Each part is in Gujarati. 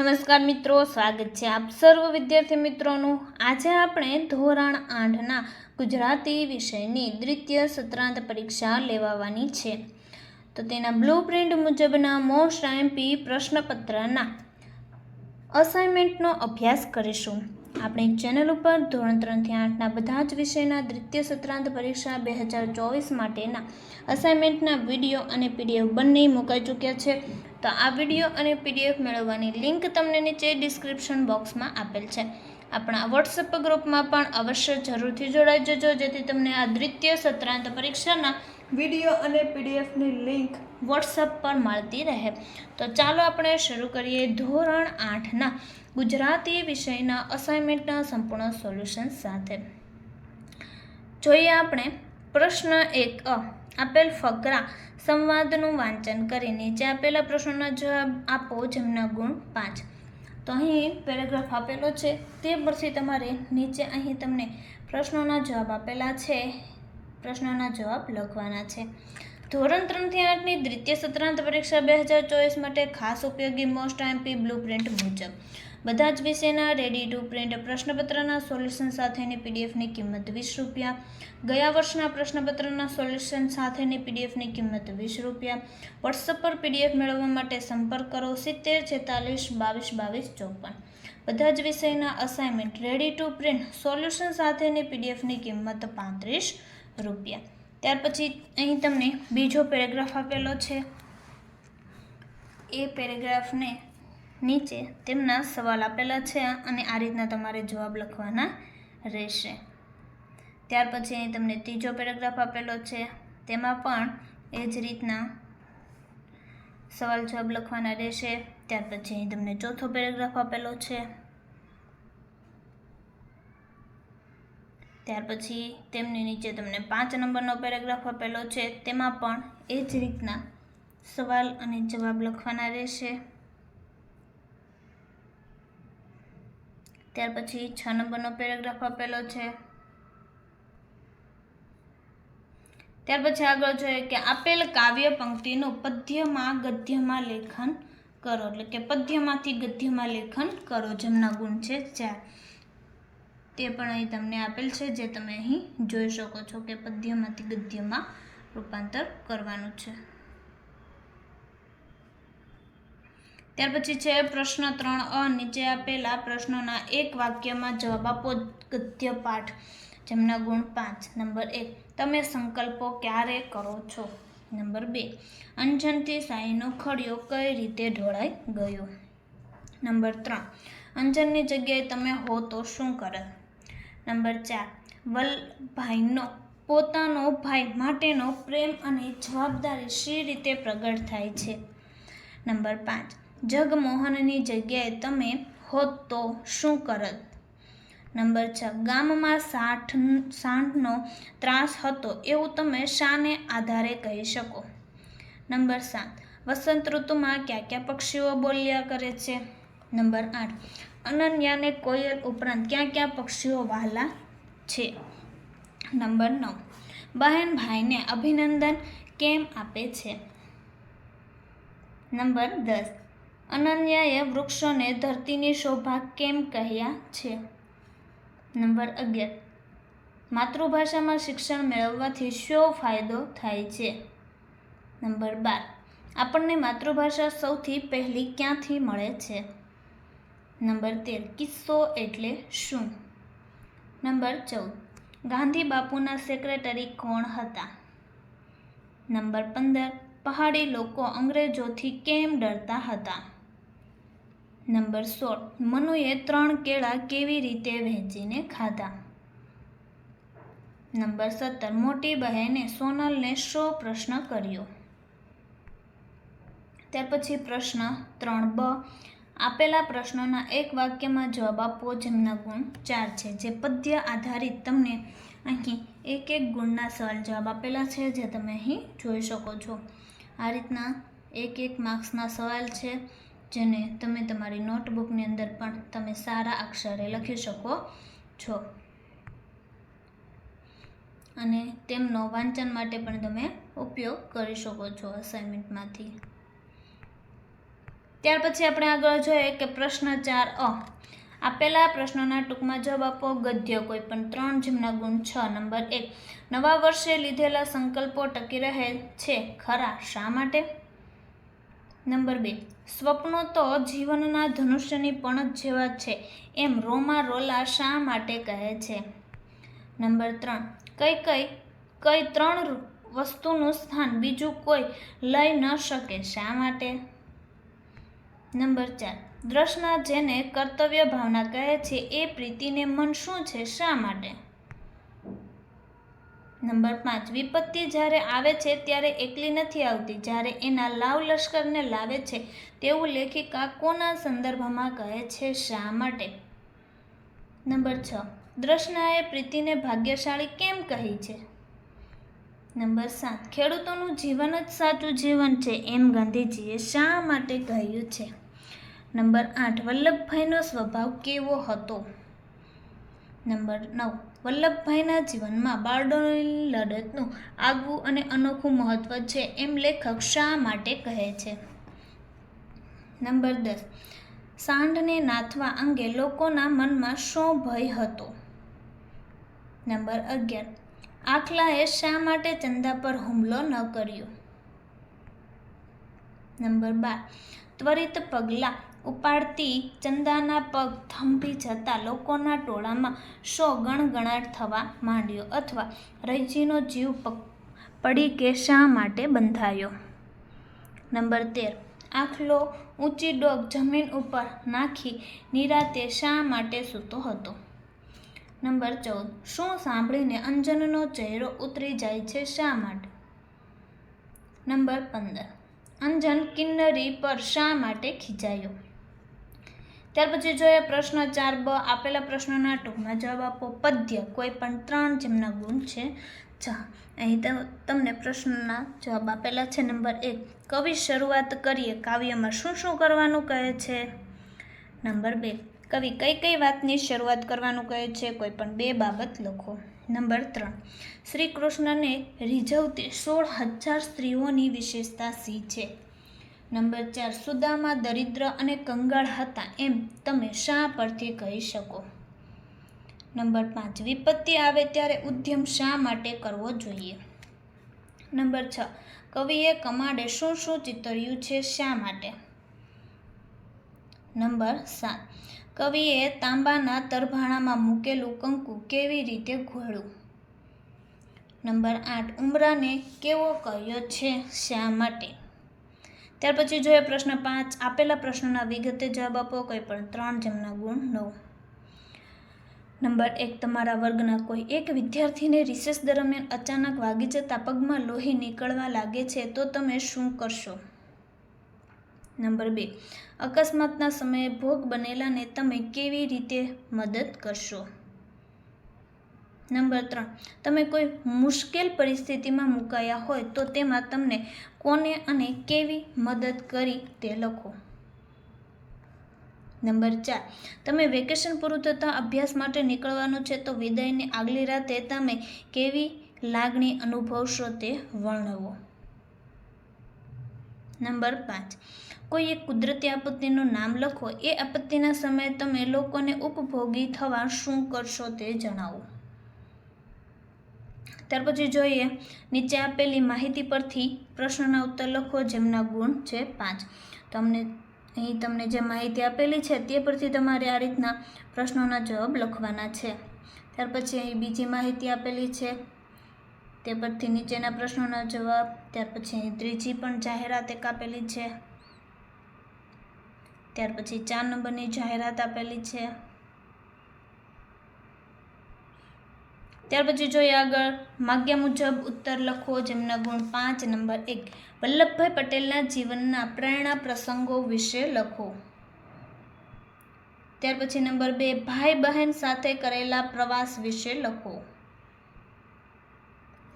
નમસ્કાર મિત્રો, સ્વાગત છે આપ સર્વ વિદ્યાર્થી મિત્રોનું. આજે આપણે ધોરણ આઠના ગુજરાતી વિષયની દ્વિતીય સત્રાંત પરીક્ષા લેવાવાની છે. તો તેના બ્લુ પ્રિન્ટ મુજબના મોસ્ટ આઈએમપી પ્રશ્નપત્રના અસાઇનમેન્ટનો અભ્યાસ કરીશું. આપણી ચેનલ ઉપર ધોરણ ત્રણથી આઠના બધા જ વિષયના દ્વિતીય સત્રાંત પરીક્ષા બે હજાર ચોવીસ માટેના અસાઇનમેન્ટના વીડિયો અને પીડીએફ બંને મુકાઈ ચૂક્યા છે. તો આ વીડિયો અને પીડીએફ મેળવવાની લિંક તમને નીચે ડિસ્ક્રિપ્શન બોક્સમાં આપેલ છે. આપણા વોટ્સએપ ગ્રુપમાં પણ અવશ્ય જરૂરથી જોડાઈ જજો, જેથી તમને આ દ્વિતીય સત્રાંત પરીક્ષાના વીડિયો અને પીડીએફની લિંક વોટ્સઅપ પર મળતી રહે. તો ચાલો આપણે શરૂ કરીએ ધોરણ આઠના. ગુજરાતી વિષયના અસાઇનમેન્ટના સંપૂર્ણ સોલ્યુશન સાથે. જોઈએ આપણે પ્રશ્ન એક અ, આપેલ ફકરા સંવાદનું વાંચન કરી નીચે આપેલા પ્રશ્નોના જવાબ આપો, જેમના ગુણ પાંચ. તો અહીં પેરેગ્રાફ આપેલો છે. તે પરથી તમારે નીચે અહીં તમને પ્રશ્નોના જવાબ આપેલા છે. પ્રશ્નોના જવાબ લખવાના છે. ધોરણ ત્રણથી આઠની દ્વિતીય સત્રાંત પરીક્ષા બે હજાર ચોવીસ માટે ખાસ ઉપયોગી મોસ્ટ આઈમ્પી બ્લુ પ્રિન્ટ મુજબ. બધા જ વિષયના રેડી ટુ પ્રિન્ટ પ્રશ્નપત્રના સોલ્યુશન સાથેની પીડીએફની કિંમત વીસ રૂપિયા. ગયા વર્ષના પ્રશ્નપત્રના સોલ્યુશન સાથેની પીડીએફની કિંમત વીસ રૂપિયા. વોટ્સઅપ પર પીડીએફ મેળવવા માટે સંપર્ક કરો સિત્તેર, છેતાલીસ, બાવીસ બાવીસ, ચોપન. બધા જ વિષયના assignment ready to print solution સાથેની પીડીએફની કિંમત પાંત્રીસ રૂપિયા. ત્યાર પછી અહીં તમને બીજો પેરેગ્રાફ આપેલો છે. એ પેરેગ્રાફને નીચે તેમના સવાલ આપેલા છે અને આ રીતના તમારે જવાબ લખવાના રહેશે. ત્યાર પછી અહીં તમને ત્રીજો પેરેગ્રાફ આપેલો છે. તેમાં પણ એ જ રીતના સવાલ જવાબ લખવાના રહેશે. ત્યાર પછી અહીં તમને ચોથો પેરેગ્રાફ આપેલો છે. ત્યાર પછી તેમની નીચે તમને પાંચ નંબરનો પેરેગ્રાફ આપેલો છે. તેમાં પણ એ જ રીતના સવાલ અને જવાબ લખવાના રહેશે. ત્યાર પછી છ નંબરનો પેરેગ્રાફ આપેલો છે. ત્યાર પછી આગળ જોઈએ કે આપેલ કાવ્ય પંક્તિનું પદ્યમાં ગદ્યમાં લેખન કરો. એટલે કે પદ્યમાંથી ગદ્યમાં લેખન કરો જેમના ગુણ છે ચાર. તે પણ અહીં તમને આપેલ છે જે તમે અહીં જોઈ શકો છો કે પદ્યમાંથી ગદ્યમાં રૂપાંતર કરવાનું છે. ત્યાર પછી છે પ્રશ્ન ત્રણ અ. નીચે આપેલા પ્રશ્નોના એક વાક્યમાં જવાબ આપો ગદ્ય પાઠ, જેમના ગુણ પાંચ. નંબર એક, તમે સંકલ્પો ક્યારે કરો છો? નંબર બે, અંજનથી સાઈનો ખડિયો કઈ રીતે ઢોળાઈ ગયો? નંબર ત્રણ, અંજનની જગ્યાએ તમે હો તો શું કરે? નંબર ચાર વલ્લભાઈનો પોતાનો ભાઈ માટેનો પ્રેમ અને જવાબદારી શી રીતે પ્રગટ થાય છે? નંબર પાંચ જગમોહનની જગ્યાએ તમે હોત તો શું કરત? નંબર છ. ગામમાં સાઠ સાઠનો ત્રાસ હતો એવું તમે શાને આધારે કહી શકો? નંબર સાત. વસંત ઋતુમાં કયા કયા પક્ષીઓ બોલ્યા કરે છે? નંબર આઠ. અનન્યાને કોયલ ઉપરાંત ક્યાં ક્યાં પક્ષીઓ વહાલા છે? નંબર નવ. બહેન ભાઈને અભિનંદન કેમ આપે છે? નંબર દસ. અનન્યાએ વૃક્ષોને ધરતીની શોભા કેમ કહ્યા છે? નંબર અગિયાર. માતૃભાષામાં શિક્ષણ મેળવવાથી શો ફાયદો થાય છે? નંબર બાર. આપણને માતૃભાષા સૌથી પહેલી ક્યાંથી મળે છે? નંબર તેર. કિસ્સો એટલે શું? નંબર ચૌદ. ગાંધી બાપુના સેક્રેટરી કોણ હતા? નંબર પંદર. પહાડી લોકો અંગ્રેજોથી કેમ ડરતા હતા? નંબર સોળ. મનુએ ત્રણ કેળા કેવી રીતે વહેંચીને ખાધા? નંબર સત્તર. મોટી બહેને સોનલને શો પ્રશ્ન કર્યો? ત્યાર પછી પ્રશ્ન ત્રણ બ. આપેલા પ્રશ્નોના એક વાક્યમાં જવાબ આપવો જેમના ગુણ ચાર છે. જે પદ્ય આધારિત તમને અહીં એક એક ગુણના સવાલ જવાબ આપેલા છે, જે તમે અહીં જોઈ શકો છો. આ રીતના એક એક માર્ક્સના સવાલ છે. જેને તમે તમારી નોટબુકની અંદર પણ તમે સારા અક્ષરે લખી શકો છો. અને તેમનો વાંચન માટે પણ તમે ઉપયોગ કરી શકો છો અસાઇનમેન્ટમાંથી ત્યાર પછી આપણે આગળ જોઈએ કે પ્રશ્ન ચાર અ. આપેલા પ્રશ્નોના ટૂંકમાં જવાબ આપો. ગદ્ય કોઈ પણ ત્રણ જેમના ગુણ છ. નંબર એક. નવા વર્ષે લીધેલા સંકલ્પો ટકી રહે છે. ખરા? શા માટે? નંબર બે. સ્વપ્નો તો જીવનના ધનુષ્યની પણત જેવા છે. એમ રોમા રોલા શા માટે કહે છે? નંબર ત્રણ. કઈ કઈ કઈ ત્રણ વસ્તુનું સ્થાન બીજું કોઈ લઈ ન શકે શા માટે? નંબર ચાર. દ્રષ્ણા જેને કર્તવ્ય ભાવના કહે છે, એ પ્રીતિને મન શું છે? શા માટે? નંબર પાંચ, વિપત્તિ જ્યારે આવે છે ત્યારે એકલી નથી આવતી, જ્યારે એના લાવ લશ્કરને લાવે છે તેવું લેખિકા કોના સંદર્ભમાં કહે છે શા માટે? નંબર છ દ્રષ્ણાએ પ્રીતિને ભાગ્યશાળી કેમ કહી છે? નંબર સાત, ખેડૂતોનું જીવન જ સાચું જીવન છે એમ ગાંધીજીએ શા માટે કહ્યું છે? નંબર આઠ, વલ્લભભાઈનો સ્વભાવ કેવો હતો? નંબર નવ. વલ્લભભાઈના જીવનમાં બારડોલી લડતનું આગવું અને અનોખું મહત્વ છે એમ લેખક શા માટે કહે છે? નંબર દસ. સાંઢને નાથવા અંગે લોકોના મનમાં શું ભય હતો? નંબર અગિયાર. આખલાએ શા માટે ચંદા પર હુમલો ન કર્યો? નંબર બાર. ત્વરિત પગલાં ઉપાડતી ચંદાના પગ થંભી જતા લોકોના ટોળામાં શો ગણગણાટ થવા માંડ્યો અથવા રૈજીનો જીવ પડી કે શા માટે બંધાયો? નંબર તેર. આખલો ઊંચી ડોક જમીન ઉપર નાખી નિરાતે શા માટે સૂતો હતો? નંબર ચૌદ. શું સાંભળીને અંજનનો ચહેરો ઉતરી જાય છે શા માટે? નંબર પંદર. અંજન કિન્નરી પર શા માટે ખીજાયો? ત્યાર પછી જોઈએ પ્રશ્ન ચાર બ, આપેલા પ્રશ્નોના ટૂંકમાં જવાબ આપો. પદ્ય, કોઈ પણ ત્રણ જેમના ગુણ છે. ચા અહીં તમને પ્રશ્નના જવાબ આપેલા છે. નંબર એક, કવિ શરૂઆત કરીએ કાવ્યમાં શું શું કરવાનું કહે છે? નંબર બે, કવિ કઈ કઈ વાતની શરૂઆત કરવાનું કહે છે? કોઈ પણ બે બાબત લખો. નંબર ત્રણ, શ્રી કૃષ્ણને રીઝવતી સોળ હજાર સ્ત્રીઓની વિશેષતા સી છે? નંબર ચાર, સુદામા, દરિદ્ર અને કંગાળ હતા એમ તમે શા પરથી કહી શકો? નંબર પાંચ, વિપત્તિ આવે ત્યારે ઉદ્યમ શા માટે કરવો જોઈએ? નંબર છ, કવિએ કમાડે શું શું ચિતર્યું છે શા માટે? નંબર સાત, કવિએ તાંબાના તરભાણામાં મૂકેલું કંકુ કેવી રીતે ઘોળ્યું? નંબર આઠ, ઉમરાને કેવો કહ્યો છે શા માટે? ત્યાર પછી જોઈએ પ્રશ્ન પાંચ. આપેલા પ્રશ્નોના વિગતે જવાબ આપો, કોઈ પણ ત્રણ જેમના ગુણ નવ. નંબર એક, તમારા વર્ગના કોઈ એક વિદ્યાર્થીને રિસેસ દરમિયાન અચાનક વાગી જતાં પગમાં લોહી નીકળવા લાગે છે તો તમે શું કરશો? નંબર બે, અકસ્માતના સમયે ભોગ બનેલાને તમે કેવી રીતે મદદ કરશો? નંબર ત્રણ. તમે કોઈ મુશ્કેલ પરિસ્થિતિમાં મુકાયા હોય તો તેમાં તમને કોને અને કેવી મદદ કરી તે લખો. નંબર ચાર. તમે વેકેશન પૂરું થતાં અભ્યાસ માટે નીકળવાનું છે તો વિદાયની આગલી રાતે તમે કેવી લાગણી અનુભવશો તે વર્ણવો. નંબર પાંચ. કોઈ એક કુદરતી આપત્તિનું નામ લખો. એ આપત્તિના સમયે તમે લોકોને ઉપભોગી થવા શું કરશો તે જણાવો. ત્યાર પછી જોઈએ. નીચે આપેલી માહિતી પરથી પ્રશ્નના ઉત્તર લખો, જેમના ગુણ છે પાંચ. તમને અહીં તમને જે માહિતી આપેલી છે તે પરથી તમારે આ રીતના પ્રશ્નોના જવાબ લખવાના છે. ત્યાર પછી અહીં બીજી માહિતી આપેલી છે તે પરથી નીચેના પ્રશ્નોના જવાબ. ત્યાર પછી અહીં ત્રીજી પણ જાહેરાત એક આપેલી છે. ત્યાર પછી ચાર નંબરની જાહેરાત આપેલી છે. ત્યાર પછી જોઈએ આગળ. માગ્યા મુજબ ઉત્તર લખો, જેમના ગુણ પાંચ, નંબર એક. વલ્લભભાઈ પટેલના જીવનના પ્રેરણા પ્રસંગો વિશે લખો. ત્યાર પછી નંબર બે ભાઈ બહેન સાથે કરેલા પ્રવાસ વિશે લખો.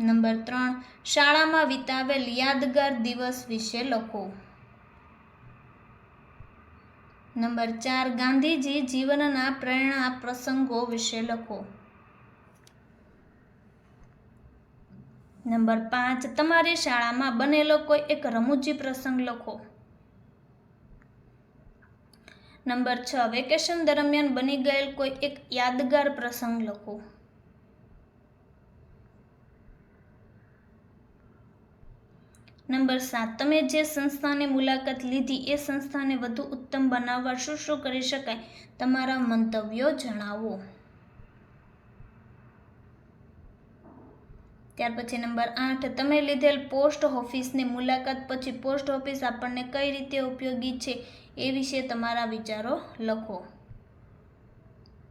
નંબર ત્રણ, શાળામાં વિતાવેલ યાદગાર દિવસ વિશે લખો. નંબર ચાર, ગાંધીજી જીવનના પ્રેરણા પ્રસંગો વિશે લખો. નંબર પાંચ, તમારી શાળામાં બનેલો કોઈ એક રમૂજી પ્રસંગ લખો. નંબર છ, વેકેશન દરમિયાન બની ગયેલ કોઈ એક યાદગાર પ્રસંગ લખો. નંબર સાત, તમે જે સંસ્થાની મુલાકાત લીધી એ સંસ્થાને વધુ ઉત્તમ બનાવવા શું શું કરી શકાય? તમારા મંતવ્યો જણાવો. ત્યાર પછી નંબર આઠ, તમે લીધેલ પોસ્ટ ઓફિસની મુલાકાત પછી પોસ્ટ ઓફિસ આપણને કઈ રીતે ઉપયોગી છે એ વિશે તમારા વિચારો લખો.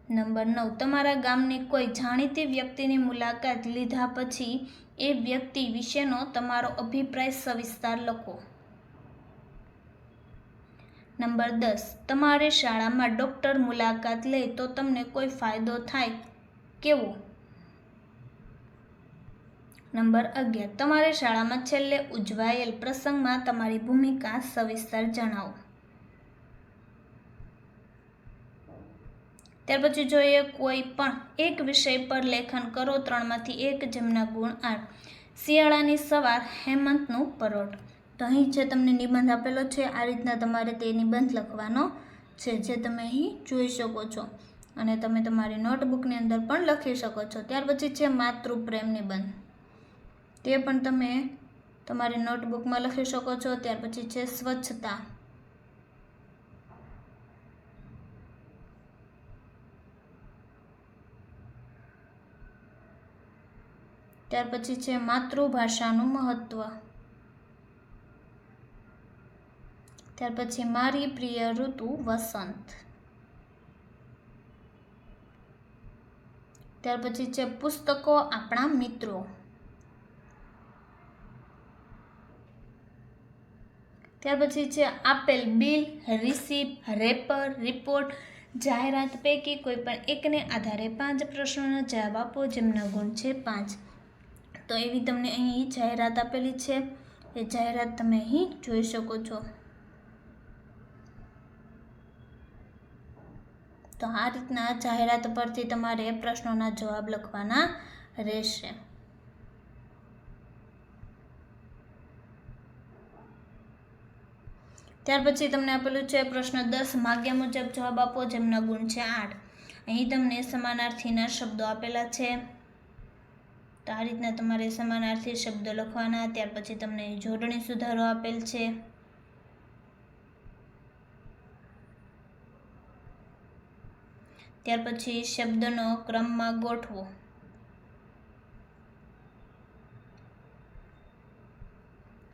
નંબર નવ, તમારા ગામની કોઈ જાણીતી વ્યક્તિની મુલાકાત લીધા પછી એ વ્યક્તિ વિશેનો તમારો અભિપ્રાય સવિસ્તાર લખો. નંબર દસ, તમારે શાળામાં ડૉક્ટર મુલાકાત લે તો તમને કોઈ ફાયદો થાય? કેવો? નંબર અગિયાર. તમારે શાળામાં છેલ્લે ઉજવાયેલ પ્રસંગમાં તમારી ભૂમિકા સવિસ્તર જણાવો. ત્યાર પછી જોઈએ કોઈ પણ એક વિષય પર લેખન કરો. ત્રણમાંથી એક જેમના ગુણ આઠ શિયાળાની સવાર હેમંતનું પરોટ તો અહીં જે તમને નિબંધ આપેલો છે, આ રીતના તમારે તે નિબંધ લખવાનો છે, જે તમે અહીં જોઈ શકો છો. અને તમે તમારી નોટબુકની અંદર પણ લખી શકો છો. ત્યાર પછી છે માતૃપ્રેમ નિબંધ. તે પણ તમે તમારી નોટબુકમાં લખી શકો છો. ત્યાર પછી છે સ્વચ્છતા. ત્યાર પછી છે માતૃભાષાનું મહત્વ. ત્યાર પછી મારી પ્રિય ઋતુ વસંત. ત્યાર પછી છે પુસ્તકો આપણા મિત્રો. ત્યાર પછી છે આપેલ બિલ રિસીપ રેપર રિપોર્ટ જાહેરાત પૈકી કોઈપણ એકને આધારે પાંચ પ્રશ્નોના જવાબ આપો, જેમના ગુણ છે પાંચ. તો એવી તમને અહીં જાહેરાત આપેલી છે. એ જાહેરાત તમે અહીં જોઈ શકો છો. તો આ રીતના જાહેરાત પરથી તમારે પ્રશ્નોના જવાબ લખવાના રહેશે. ત્યાર પછી તમને આપેલું છે પ્રશ્ન દસ, માગ્યા મુજબ જવાબ આપો, જેમના ગુણ છે આઠ. અહીં તમને સમાનાર્થીના શબ્દો આપેલા છે. તો આ રીતના તમારે સમાનાર્થી શબ્દો લખવાના, ત્યાર પછી તમને જોડણી સુધારો આપેલ છે. ત્યાર પછી શબ્દનો ક્રમમાં ગોઠવો.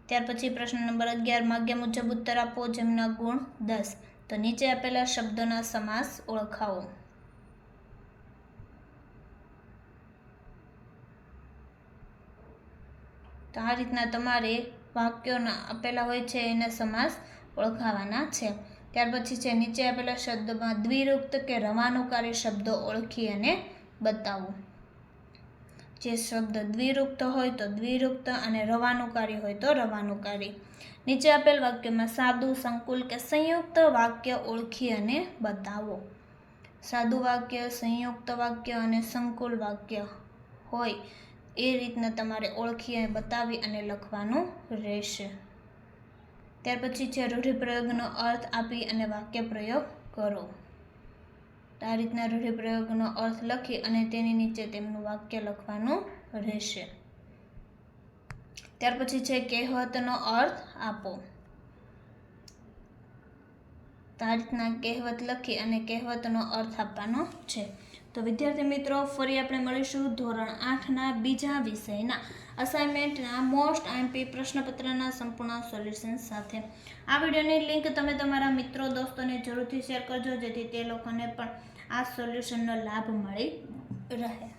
ત્યાર પછી પ્રશ્ન નંબર અગિયાર, માગ્ય મુજબ ઉત્તર આપો જેમના ગુણ દસ. તો નીચે આપેલા શબ્દોના સમાસ ઓળખાવો. તો આ રીતના તમારે વાક્યોના આપેલા હોય છે એના સમાસ ઓળખાવાના છે. ત્યાર પછી છે, નીચે આપેલા શબ્દમાં દ્વિરુક્ત કે રવાનુકારી શબ્દો ઓળખી અને બતાવો. જે શબ્દ દ્વિરુક્ત હોય તો દ્વિરુક્ત અને રવાનુકારી હોય તો રવાનુકારી. નીચે આપેલ વાક્યમાં સાદું, સંકુલ કે સંયુક્ત વાક્ય ઓળખી અને બતાવો. સાદું વાક્ય, સંયુક્ત વાક્ય અને સંકુલ વાક્ય હોય એ રીતના તમારે ઓળખી અને બતાવી અને લખવાનું રહેશે. ત્યાર પછી છે રૂઢિપ્રયોગનો અર્થ આપી અને વાક્ય પ્રયોગ કરો. તો આ રીતના રૂઢિપ્રયોગનો અર્થ લખી અને તેની નીચે તેમનું વાક્ય લખવાનું રહેશે. ત્યાર પછી છે કહેવતનો અર્થ આપો. તો આ રીતના કહેવત લખી અને કહેવતનો અર્થ આપવાનો છે. તો વિદ્યાર્થી મિત્રો, ફરી આપણે મળીશું ધોરણ આઠના બીજા વિષયના અસાઇનમેન્ટના મોસ્ટ આઈએમપી પ્રશ્નપત્રના સંપૂર્ણ સોલ્યુશન સાથે. આ વિડીયોની લિંક તમે તમારા મિત્રો, દોસ્તોને જરૂરથી શેર કરજો, જેથી તે લોકોને પણ આ સોલ્યુશનનો લાભ મળી રહે.